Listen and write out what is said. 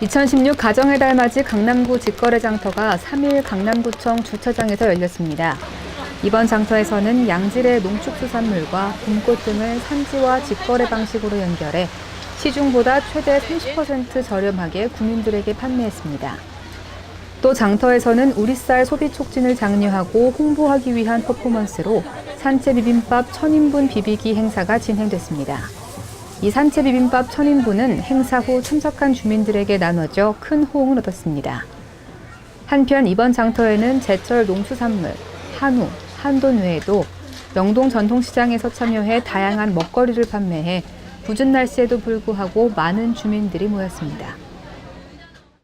2016 가정의 달 맞이 강남구 직거래 장터가 3일 강남구청 주차장에서 열렸습니다. 이번 장터에서는 양질의 농축수산물과 봄꽃 등을 산지와 직거래 방식으로 연결해 시중보다 최대 30% 저렴하게 구민들에게 판매했습니다. 또 장터에서는 우리 쌀 소비 촉진을 장려하고 홍보하기 위한 퍼포먼스로 산채 비빔밥 천인분 비비기 행사가 진행됐습니다. 이 산채 비빔밥 천인분은 행사 후 참석한 주민들에게 나눠져 큰 호응을 얻었습니다. 한편 이번 장터에는 제철 농수산물, 한우, 한돈 외에도 명동 전통시장에서 참여해 다양한 먹거리를 판매해 궂은 날씨에도 불구하고 많은 주민들이 모였습니다.